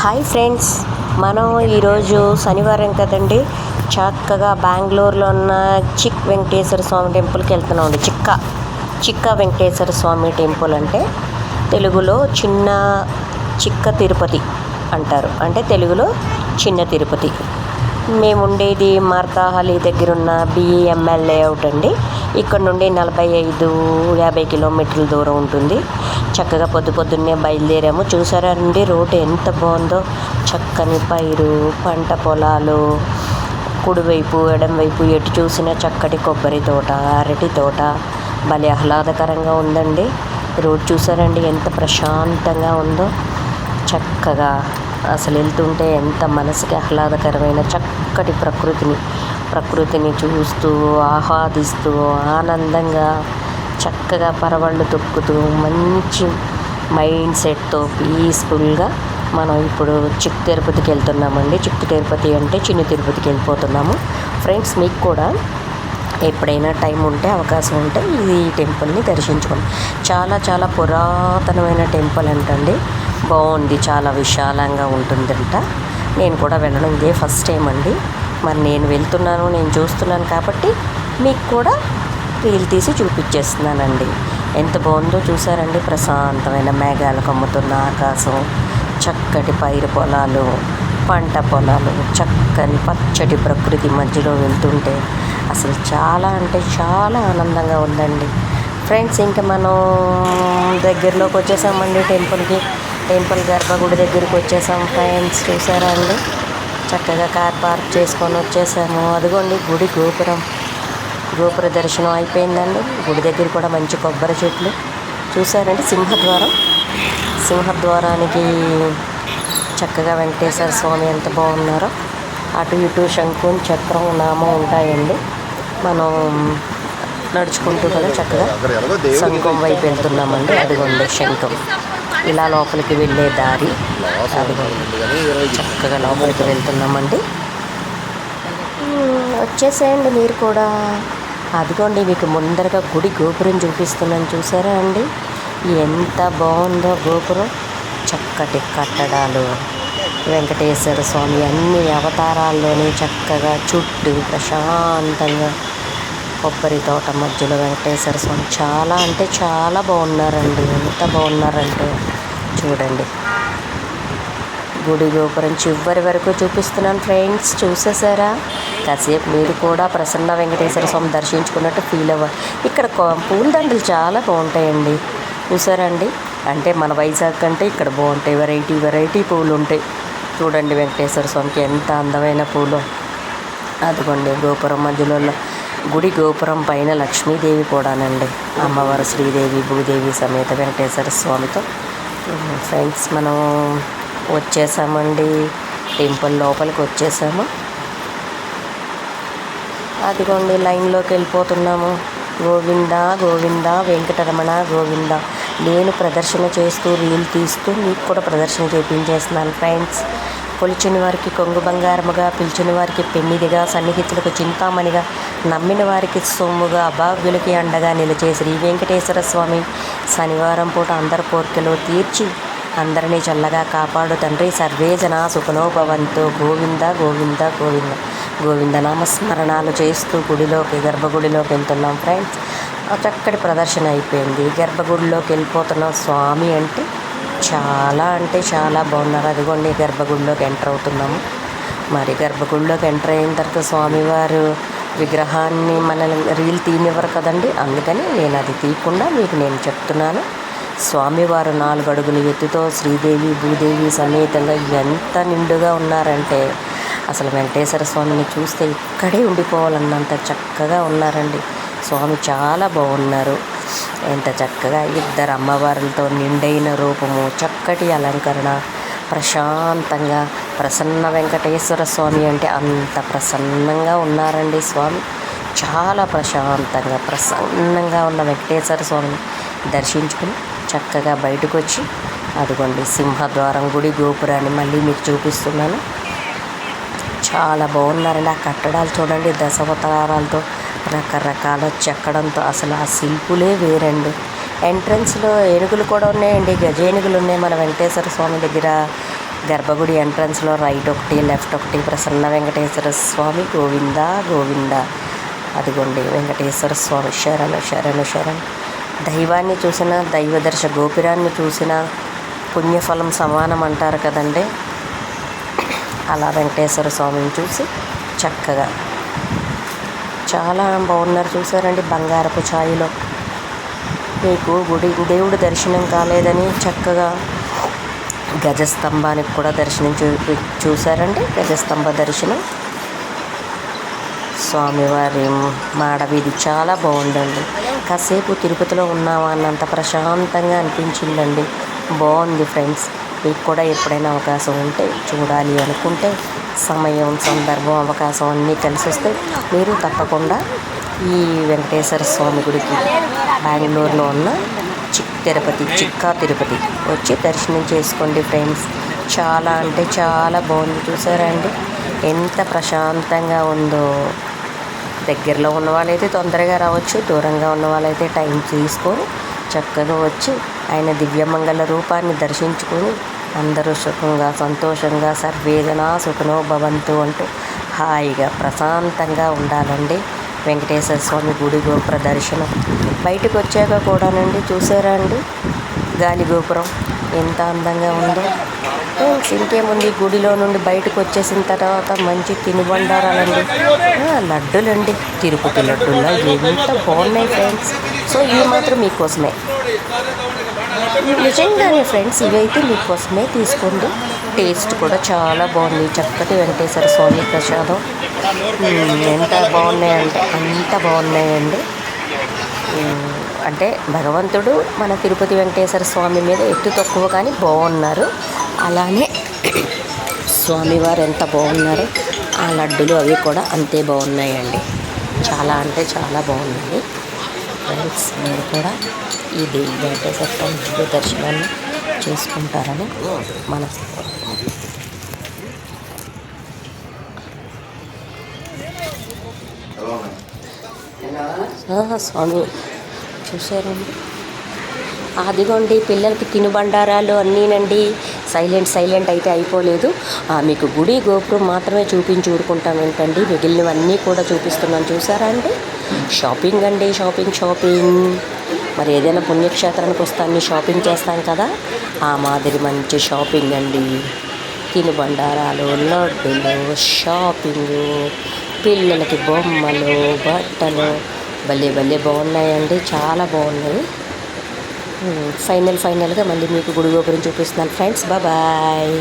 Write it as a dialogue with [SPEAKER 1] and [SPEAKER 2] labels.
[SPEAKER 1] Hi friends మనం ఈరోజు శనివారం కదండి. చక్కగా బెంగళూరులో ఉన్న చిక్ వెంకటేశ్వర స్వామి టెంపుల్కి వెళ్తున్నామండి. చిక్క చిక్క వెంకటేశ్వర స్వామి టెంపుల్ అంటే తెలుగులో చిన్న చిక్క తిరుపతి అంటారు. అంటే తెలుగులో చిన్న తిరుపతి. మేము ఉండేది మార్తాహలి దగ్గర ఉన్న బిఈఎంఎల్ లేఅవుట్ అండి. ఇక్కడ నుండి నలభై ఐదు యాభై కిలోమీటర్ల దూరం ఉంటుంది. చక్కగా పొద్దు పొద్దున్నే బయలుదేరాము. చూసారా అండి రోడ్డు ఎంత బాగుందో. చక్కని పైరు పంట పొలాలు కుడివైపు ఎడంవైపు ఎటు చూసినా చక్కటి కొబ్బరి తోట అరటి తోట. భలే ఆహ్లాదకరంగా ఉందండి. రోడ్ చూసారండి ఎంత ప్రశాంతంగా ఉందో. చక్కగా అసలు వెళ్తుంటే ఎంత మనసుకి ఆహ్లాదకరమైన చక్కటి ప్రకృతిని ప్రకృతిని చూస్తూ ఆహ్వాదిస్తూ ఆనందంగా చక్కగా పరవళ్ళు తొక్కుతూ మంచి మైండ్ సెట్తో పీస్ఫుల్గా మనం ఇప్పుడు చిక్కు తిరుపతికి వెళ్తున్నామండి. చిక్కు తిరుపతి అంటే చిన్న తిరుపతికి వెళ్ళిపోతున్నాము. ఫ్రెండ్స్ మీకు కూడా ఎప్పుడైనా టైం ఉంటే అవకాశం ఉంటే ఈ టెంపుల్ని దర్శించుకోండి. చాలా చాలా పురాతనమైన టెంపుల్ అంటండి. బాగుంది చాలా విశాలంగా ఉంటుందంట. నేను కూడా వెళ్ళడం ఇదే ఫస్ట్ టైం అండి. మరి నేను వెళ్తున్నాను నేను చూస్తున్నాను కాబట్టి మీకు కూడా రీల్ తీసి చూపించేస్తున్నానండి. ఎంత బాగుందో చూసారండి ప్రశాంతమైన మేఘాలు కమ్ముతున్న ఆకాశం చక్కటి పైరు పొలాలు పంట పొలాలు చక్కని పచ్చటి ప్రకృతి మధ్యలో వెళ్తుంటే అసలు చాలా అంటే చాలా ఆనందంగా ఉందండి. ఫ్రెండ్స్ ఇంకా మనం దగ్గరలోకి వచ్చేసామండి టెంపుల్కి. టెంపుల్ గర్భగుడి దగ్గరికి వచ్చేసాం ఫ్రెండ్స్ చూసారా అండి? చక్కగా కార్ పార్క్ చేసుకొని వచ్చేసాము. అదిగోండి గుడి గోపురం. గోపుర దర్శనం అయిపోయిందండి. గుడి దగ్గర కూడా మంచి కొబ్బరి చెట్లు. చూసారండి సింహద్వారం. సింహద్వారానికి చక్కగా వెంకటేశ్వర స్వామి ఎంత బాగున్నారో. అటు ఇటు శంఖం చక్రం నామం ఉంటాయండి. మనం నడుచుకుంటూ కదా చక్కగా శంఖం వైపు వెళ్తున్నామండి. అదిగోండి శంఖం. ఇలా లోపలికి వెళ్ళే దారి. చక్కగా లోపలికి వెళ్తున్నామండి. వచ్చేసేయండి మీరు కూడా. అదిగోండి మీకు ముందరగా గుడి గోపురం చూపిస్తున్నాను. చూసారా అండి? ఎంత బాగుందో గోపురం. చక్కటి కట్టడాలు. వెంకటేశ్వర స్వామి అన్ని అవతారాల్లోని చక్కగా చుట్టూ ప్రశాంతంగా కొబ్బరి తోట మధ్యలో వెంకటేశ్వర స్వామి. చాలా అంటే చాలా బాగున్నారండి. ఎంత బాగున్నారంటే. చూడండి. గుడి గోపురం చివరి వరకు చూపిస్తున్నాను ఫ్రెండ్స్. చూసేసారా కాసేపు మీరు కూడా ప్రసన్న వెంకటేశ్వర స్వామి దర్శించుకున్నట్టు ఫీల్ అవ్వ ఇక్కడ పూలదండలు చాలా బాగుంటాయండి. చూసారండి? అంటే మన వైజాగ్ కంటే ఇక్కడ బాగుంటాయి. వెరైటీ వెరైటీ పూలు ఉంటాయి. చూడండి వెంకటేశ్వర స్వామికి ఎంత అందమైన పూలు. అదిగోండి గోపురం మధ్యలో గుడి గోపురం పైన లక్ష్మీదేవి కూడానండి. అమ్మవారు శ్రీదేవి భూదేవి సమేత వెంకటేశ్వర స్వామితో ఫ్రెండ్స్ మనం వచ్చేసామండి. టెంపుల్ లోపలికి వచ్చేసాము. అదిగోండి లైన్లోకి వెళ్ళిపోతున్నాము. గోవింద గోవింద వెంకటరమణ గోవింద. నేను ప్రదర్శన చేస్తూ రీల్ తీస్తూ మీకు కూడా ప్రదర్శన చేయించేస్తున్నాను ఫ్రెండ్స్. కొలిచిన వారికి కొంగు బంగారముగా పిలిచిన వారికి పెన్నిదిగా సన్నిహితులకు చింతామణిగా నమ్మిన వారికి సొమ్ముగా అభాగ్యులకి అండగా నిలిచే శ్రీ వెంకటేశ్వర స్వామి శనివారం పూట అందరి కోర్కెలు తీర్చి అందరినీ చల్లగా కాపాడు తండ్రి. సర్వేజన సుఖనోభవంతో గోవింద గోవింద గోవింద. గోవింద నామస్మరణాలు చేస్తూ గుడిలోకి గర్భగుడిలోకి వెళ్తున్నాం ఫ్రెండ్స్. చక్కటి ప్రదర్శన అయిపోయింది. గర్భగుడిలోకి వెళ్ళిపోతున్నాం స్వామి అంటే చాలా అంటే చాలా బాగున్నారు. అదిగోండి గర్భగుడిలోకి ఎంటర్ అవుతున్నాము మరి గర్భగుడిలోకి ఎంటర్ అయిన తర్వాత స్వామివారు విగ్రహాన్ని మనల్ని రీల్ తీనివ్వరు కదండి. అందుకని నేను అది తీయకుండా మీకు నేను చెప్తున్నాను. స్వామివారు నాలుగు అడుగుల ఎత్తుతో శ్రీదేవి భూదేవి సమేతంగా ఎంత నిండుగా ఉన్నారంటే అసలు వెంకటేశ్వర స్వామిని చూస్తే ఇక్కడే ఉండిపోవాలన్నంత చక్కగా ఉన్నారండి. స్వామి చాలా బాగున్నారు. ఎంత చక్కగా ఇద్దరు అమ్మవారులతో నిండైన రూపము చక్కటి అలంకరణ ప్రశాంతంగా ప్రసన్న వెంకటేశ్వర స్వామి అంటే అంత ప్రసన్నంగా ఉన్నారండి స్వామి. చాలా ప్రశాంతంగా ప్రసన్నంగా ఉన్న వెంకటేశ్వర స్వామిని దర్శించుకుని చక్కగా బయటకు వచ్చి అదిగోండి సింహద్వారం గుడి గోపురాన్ని మళ్ళీ మీకు చూపిస్తున్నాను. చాలా బాగున్నారండి ఆ కట్టడాలు చూడండి దశావతారాలతో రకరకాల చెక్కడంతో అసలు ఆ శిల్పులే వేరండి. ఎంట్రన్స్లో ఏనుగులు కూడా ఉన్నాయండి. గజ ఏనుగులు ఉన్నాయి మన వెంకటేశ్వర స్వామి దగ్గర. గర్భగుడి ఎంట్రన్స్లో రైట్ ఒకటి లెఫ్ట్ ఒకటి ప్రసన్న వెంకటేశ్వర స్వామి గోవింద గోవింద. అదిగోండి వెంకటేశ్వర స్వామి శరణ శరణు శరణ్. దైవాన్ని చూసిన దైవదర్శ గోపురాన్ని చూసిన పుణ్యఫలం సమానం అంటారు కదండి. అలా వెంకటేశ్వర స్వామిని చూసి చక్కగా చాలా బాగున్నారు. చూసారండి బంగారపు ఛాయలో. మీకు గుడి దేవుడి దర్శనం కాలేదని చక్కగా గజస్తంభానికి కూడా దర్శనం చూ చూసారండి గజస్తంభ దర్శనం. స్వామివారి మాడవీధి చాలా బాగుందండి. కాసేపు తిరుపతిలో ఉన్నామా అన్నంత ప్రశాంతంగా అనిపించిందండి. బాగుంది ఫ్రెండ్స్. మీకు కూడా ఎప్పుడైనా అవకాశం ఉంటే చూడాలి అనుకుంటే సమయం సందర్భం అవకాశం అన్నీ కలిసి వస్తే మీరు తప్పకుండా ఈ వెంకటేశ్వర స్వామి గుడికి బెంగళూరులో ఉన్న చిక్ తిరుపతి చిక్కా తిరుపతి వచ్చి దర్శనం చేసుకోండి ఫ్రెండ్స్. చాలా అంటే చాలా బాగుంది చూసారండి. ఎంత ప్రశాంతంగా ఉందో. దగ్గరలో ఉన్న వాళ్ళైతే తొందరగా రావచ్చు దూరంగా ఉన్న వాళ్ళైతే టైం తీసుకొని చక్కగా వచ్చి ఆయన దివ్యమంగళ రూపాన్ని దర్శించుకొని అందరూ సుఖంగా సంతోషంగా సర్వేదన సుఖనో భవంతు అంటూ హాయిగా ప్రశాంతంగా ఉండాలండి. వెంకటేశ్వర స్వామి గుడి గోపుర దర్శనం. బయటకు వచ్చాక కూడానండి చూసారా అండి? గాలి గోపురం ఎంత అందంగా ఉందో. ఇంకేముంది? గుడిలో నుండి బయటకు వచ్చేసిన తర్వాత మంచి తినుబండారాలండి. లడ్డూలండి లడ్డులండి. తిరుపతి లడ్డులా? ఎంత బాగున్నాయి ఫ్రెండ్స్. సో ఇవి మాత్రం మీకోసమే. నిజంగానే ఫ్రెండ్స్ ఇవైతే మీకోసమే తీసుకోండి టేస్ట్ కూడా చాలా బాగుంది. చక్కటి వెంకటేశ్వర స్వామి ప్రసాదం. ఎంత బాగున్నాయంటే అంత బాగున్నాయండి. అంటే భగవంతుడు మన తిరుపతి వెంకటేశ్వర స్వామి మీద ఎత్తు తక్కువ కానీ బాగున్నారు. అలానే స్వామివారు ఎంత బాగున్నారో ఆ లడ్డులు అవి కూడా అంతే బాగున్నాయండి. చాలా అంటే చాలా బాగున్నాయి. ఫ్రెండ్స్ మీరు కూడా. ఈ దేవి వెంకటేశ్వర స్వామి దర్శనాన్ని చేసుకుంటారని మన స్వామి చూసారండి అదిగోండి పిల్లలకి తినుబండారాలు అన్నీనండి. సైలెంట్ సైలెంట్ అయితే అయిపోలేదు. ఆ, మీకు గుడి గోపురం మాత్రమే చూపించి ఊరుకుంటాం ఏంటండి? మిగిలినవన్నీ కూడా చూపిస్తున్నాను చూసారా అండి? షాపింగ్ అండి షాపింగ్ షాపింగ్. మరి ఏదైనా పుణ్యక్షేత్రానికి వస్తాను షాపింగ్ చేస్తాం కదా ఆ మాదిరి మంచి షాపింగ్ అండి. తినుబండారాలు లడ్డులు షాపింగు పిల్లలకి బొమ్మలు బట్టలు. భలే భలే బాగున్నాయండి చాలా బాగున్నాయి. ఫైనల్ ఫైనల్గా మళ్ళీ మీకు గుడి గోపురం చూపిస్తున్నాను ఫ్రెండ్స్. బాయ్.